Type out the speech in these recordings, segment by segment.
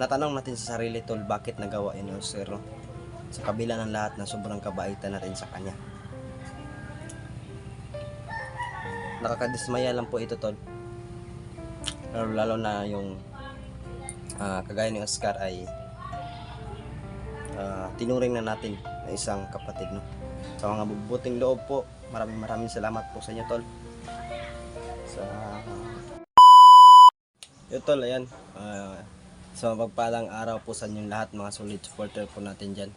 Natanong natin sa sarili tol, bakit nagawa yun yung sir? Sa kabila ng lahat na sobrang kabaitan natin sa kanya. Nakakadismaya lang po ito tol. Lalo, lalo na yung ah, kagaya ni Oscar ay ah, tinuring na natin na isang kapatid no. Sa mga bubuting loob po, maraming maraming salamat po sa inyo tol. Sa Yo tol, ayan. Ah, sa mapagpalang araw po sa inyong lahat mga solid supporter po natin dyan.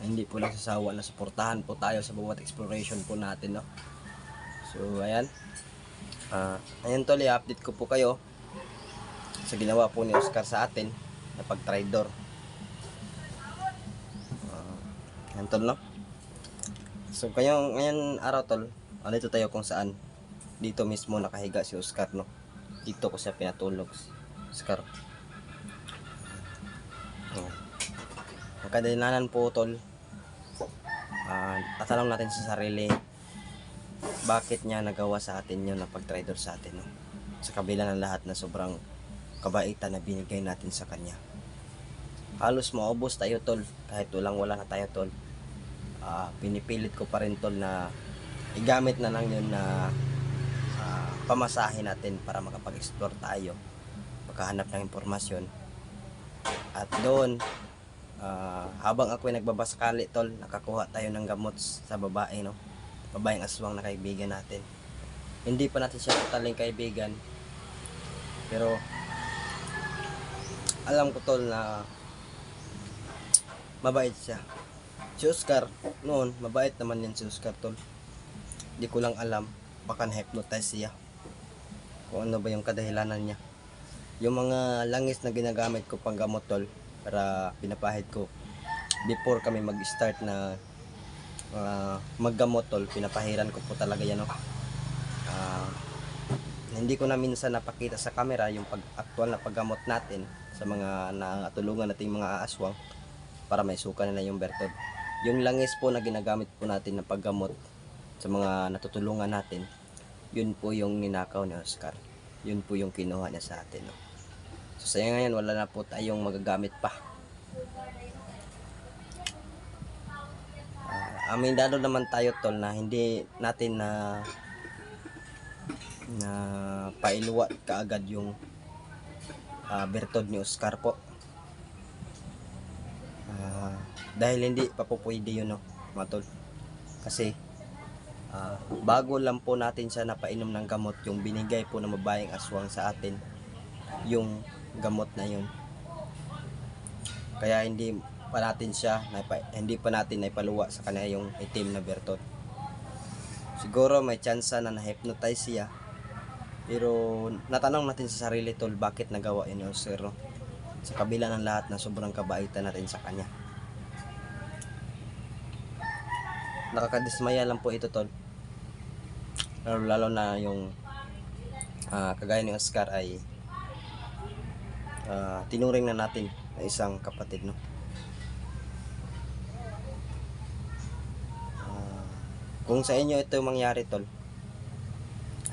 Hindi po lang sasawa na suportahan po tayo sa bawat exploration po natin no. So ayan. Ah, ayan tol, i-update ko po kayo sa ginawa po ni Oscar sa atin na pag-tridor. Ah, ayan tol no. So kayong ngayon araw tol, andito tayo kung saan dito mismo nakahiga si Oscar no. Dito ko siya pinatulog Oscar. Ang kadalanan po tol, ah, tatanong natin sa sarili, bakit niya nagawa sa atin yun na pag-trader sa atin, no? Sa kabila ng lahat na sobrang kabaitan na binigay natin sa kanya. Halos maubos tayo tol, kahit walang wala na tayo tol. Ah, pinipilit ko pa rin tol na igamit na lang yun na ah, pamasahe natin para makapag-explore tayo, makahanap ng impormasyon. At doon, ah, habang ako'y nagbabasakali tol, nakakuha tayo ng gamot sa babae, no? Babaeng aswang na kaibigan natin. Hindi pa natin siya totaling kaibigan. Pero, alam ko tol na mabait siya. Si Oscar, noon, mabait naman yan si Oscar tol. Hindi ko lang alam, baka na-hypnotize siya. Kung ano ba yung kadahilanan niya. Yung mga langis na ginagamit ko pang gamot tol, para pinapahid ko before kami mag-start na ah, maggamot tol, pinapahiran ko po talaga yan no. Ah, hindi ko na minsan napakita sa camera yung pag actual na paggamot natin sa mga nakatulungan nating mga aswang para may suka nila yung bertod. Yung langis po na ginagamit po natin na paggamot sa mga natutulungan natin, yun po yung ninakaw ni Oscar. Yun po yung kinuha niya sa atin. No? So sa ngayon, wala na po tayong magagamit pa. Ah, amindado naman tayo tol na hindi natin na na pailuwat kaagad yung ah, bertod ni Oscar po. Ah, dahil hindi pa po pwede yun no, mga tol. Kasi ah, bago lang po natin siya napainom ng gamot yung binigay po ng babaeng aswang sa atin yung gamot na yun. Kaya hindi pa natin siya hindi pa natin naipaluwa sa kanya yung itim na bertot. Siguro may chance na na-hypnotize siya. Pero natanong natin sa sarili tol bakit nagawa yun yung no? Sa kabila ng lahat na sobrang kabaitan natin sa kanya. Nakakadismaya lang po ito tol. Lalo, lalo na yung ah, kagaya ni Oscar ay ah, tinuring na natin na isang kapatid no. Ah, kung sa inyo ito mangyari tol.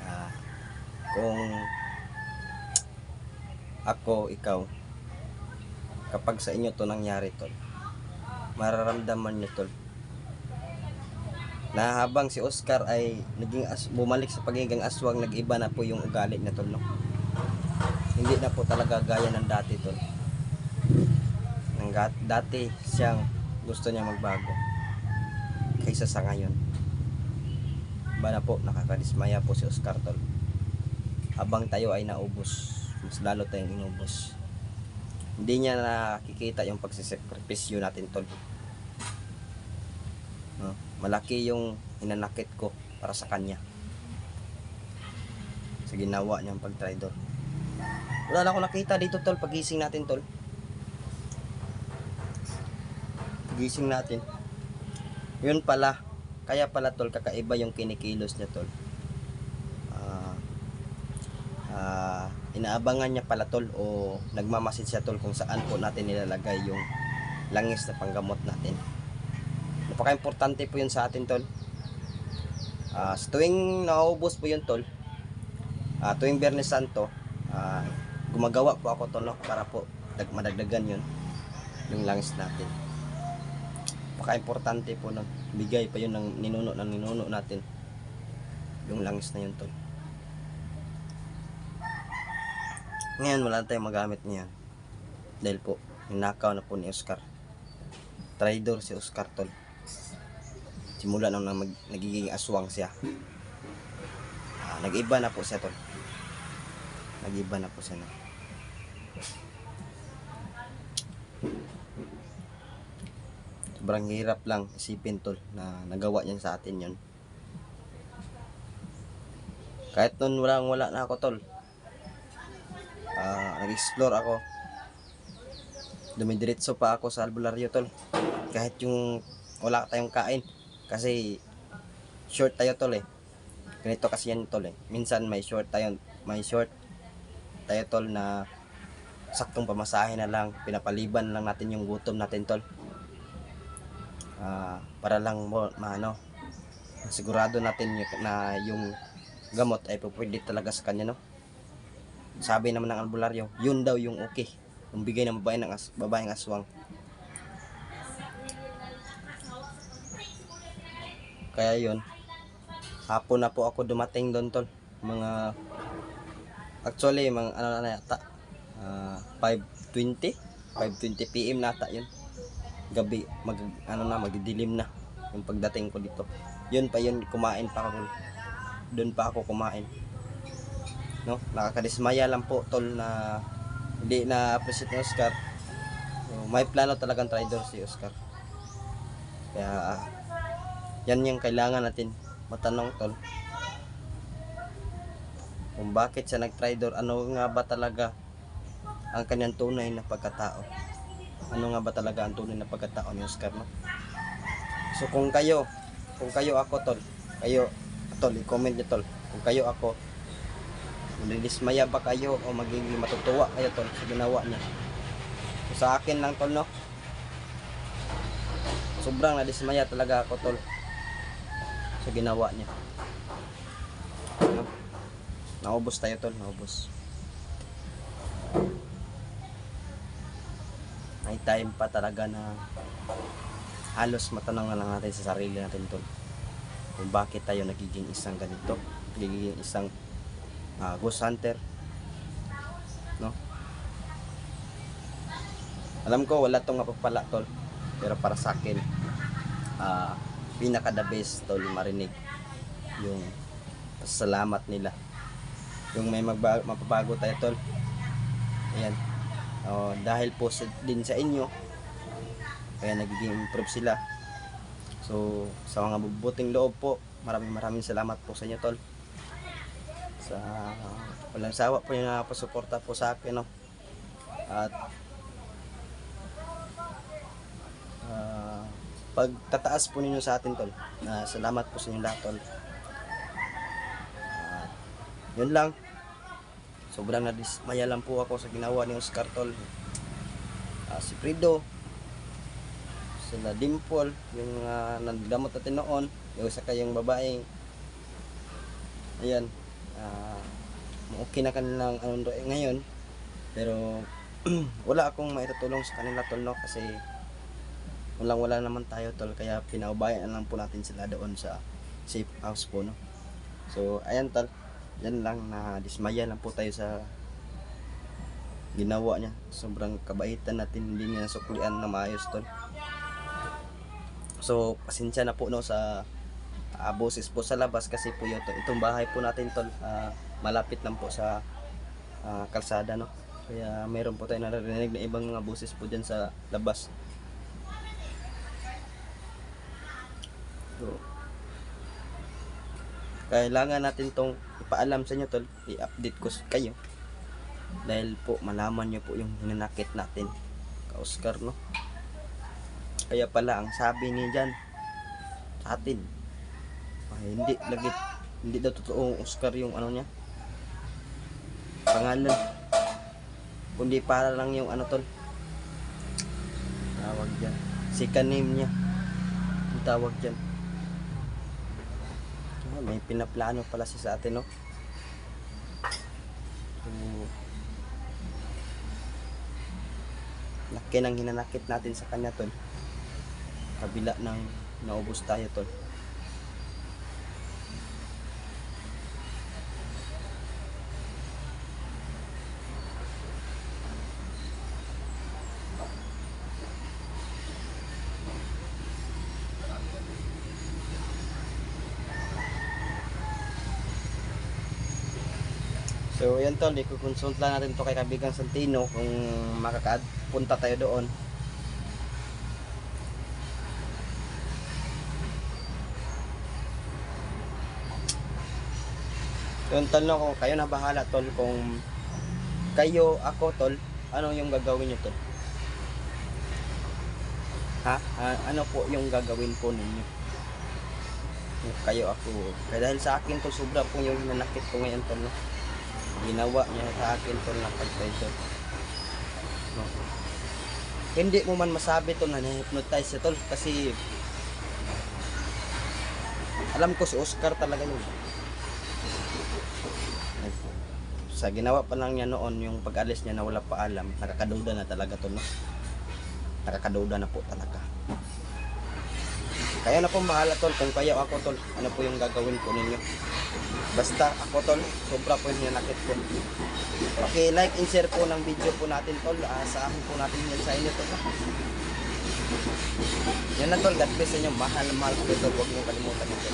ah, kung ako, ikaw, kapag sa inyo to nangyari tol, mararamdaman nyo tol, na habang si Oscar ay naging as, bumalik sa pagiging aswang, nag-iba na po yung ugali na tol, no? Hindi na po talaga gaya ng dati tol. Ng dati siyang gusto niya magbago kaysa sa ngayon. Iba na po, nakakadismaya po si Oscar tol. Habang tayo ay naubos, mas lalo tayong inubos. Hindi niya nakikita yung pagsisakripisyo natin tol. No? Malaki yung hinanakit ko para sa kanya. Sa ginawa niyang pag-tridor. Wala na ako nakita dito tol, pagising natin tol. Pagising natin. Yun pala, kaya pala tol, kakaiba yung kinikilos niya tol. Ah, ah, inaabangan niya pala tol o nagmamasid siya tol kung saan po natin nilalagay yung langis na panggamot natin. Napaka-importante po yun sa atin tol. Ah, sa tuwing naubos po yun tol, ah, tuwing Biyernes Santo, ah, gumagawa po ako no, para po dag- madagdagan yun yung langis natin Paka-importante po nun. Bigay pa yun ng ninuno ng ninuno natin. Yung langis na yun tol. Ngayon wala tayong magamit niyan. Dahil po, ninakaw na po ni Oscar. Traidor si Oscar tol. Simula nung nang mag- nagiging aswang siya. Ah, nag-iba na po siya tol. Nag-iba na po siya na. sobrang hirap lang isipin tol na nagawa niyan sa atin yun. Kahit nun walang wala na ako tol. Ah, nag-explore ako. Dumidiretso pa ako sa albularyo tol. Kahit yung wala tayong kain. Kasi short tayo tol eh. Ganito kasi yan tol eh. Minsan may short tayo may short tayo tol na saktong pamasahe na lang pinapaliban lang natin yung gutom natin tol. Ah, para lang mo maano sigurado natin yung, na yung gamot ay pwede talaga sa kanya no? Sabi naman ng albularyo yun daw yung okay. Yung bigay ng babae ng as, babaeng aswang. Kaya yun hapon na po ako dumating doon tol. Mga actually mga ano na yata? Ah, 5.20 5.20 PM nata yun. Gabi mag ano na magdidilim na yung pagdating ko dito. Yun pa yun kumain pa ako. Doon pa ako kumain. No? Nakakadismaya lang po tol na hindi na appreciate ni Oscar. So, may plano talagang traidor si Oscar. Kaya yan yung kailangan natin matanong tol kung bakit siya nag-traidor ano nga ba talaga ang kanyang tunay na pagkatao ano nga ba talaga ang tunay na pagkatao ni Oscar no? So kung kayo, kung kayo ako tol, kayo tol, i-comment niyo tol. Kung kayo ako, nandismaya ba kayo o magiging matutuwa kayo tol sa ginawa niya. So, sa akin lang tol no. Sobrang nadismaya talaga ako tol sa ginawa niya. Naubos tayo tol, naubos. may time pa talaga na halos matanong na lang natin sa sarili natin tol kung bakit tayo nagiging isang ganito nagiging isang ah, ghost hunter no alam ko wala tong mapapala tol pero para sa akin ah, pinaka the best tol marinig yung salamat nila yung may magbago, mapabago tayo tol. Ayan. Oh, dahil po sa, din sa inyo kaya nagiging improve sila. So sa mga bubuting loob po maraming maraming salamat po sa inyo tol. Sa walang sawa po yung nakapasuporta po sa akin no? At ah, pagtataas po ninyo sa atin tol. Na salamat po sa inyo lahat tol yun lang. Sobrang nadismaya lang po ako sa ginawa ni Oscar Tol. Ah, si Frido, sila Dimple, yung uh, nagdamot natin noon, yung isa kayong babaeng, ayan, ah, okay na kanilang ano eh, ngayon, pero wala akong maitutulong sa kanila tol no kasi walang wala naman tayo tol. Kaya pinaubayan lang po natin sila doon sa safe house po no. So ayan tol yan lang na dismaya lang po tayo sa ginawa niya. Sobrang kabaitan natin hindi niya nasuklian na maayos tol. So pasensya na po no sa uh, boses po sa labas kasi po yun, itong bahay po natin tol ah, malapit lang po sa ah, kalsada no. Kaya meron po tayo naririnig na ibang mga boses po dyan sa labas. So, kailangan natin tong ipaalam sa inyo tol. I-update ko kayo. Dahil po malaman nyo po yung hinanakit natin. Ka Oscar no? Kaya pala ang sabi ni Jan sa atin ay, hindi lagi hindi daw totoong Oscar yung ano niya. Pangalan. Kundi para lang yung ano tol. Tawag dyan. Second name niya. Yung tawag dyan. Ah, may pinaplano pala siya sa atin, no? Laki ng hinanakit natin sa kanya tol. Kabila ng naubos tayo tol So, yan tol, i-consult lang natin to kay Kabigang Santino kung makakapunta tayo doon. Yun tol, no, kung kayo na bahala tol, kung kayo, ako tol, ano yung gagawin nyo tol? Ha? Ano po yung gagawin po ninyo? Kayo ako. Kaya dahil sa akin to, sobra po yung nanakit ko ngayon tol, no? Ginawa niya sa akin to na pag-pressure. Hindi mo man masabi to na na-hypnotize siya tol kasi alam ko si Oscar talaga yun. Sa ginawa pa lang niya noon, yung pag-alis niya na wala pa alam, nakakaduda na talaga to, no? Nakakaduda na po talaga. Kaya na po bahala tol, kung kayo ako tol, ano po yung gagawin ko ninyo. Basta ako tol, sobra po yung hinanakit ko. Okay, like and share po ng video po natin tol. Asahan po natin yan sa inyo tol. Yan na tol, God bless sa inyo. Mahal, mahal po tol. Huwag niyo kalimutan ito.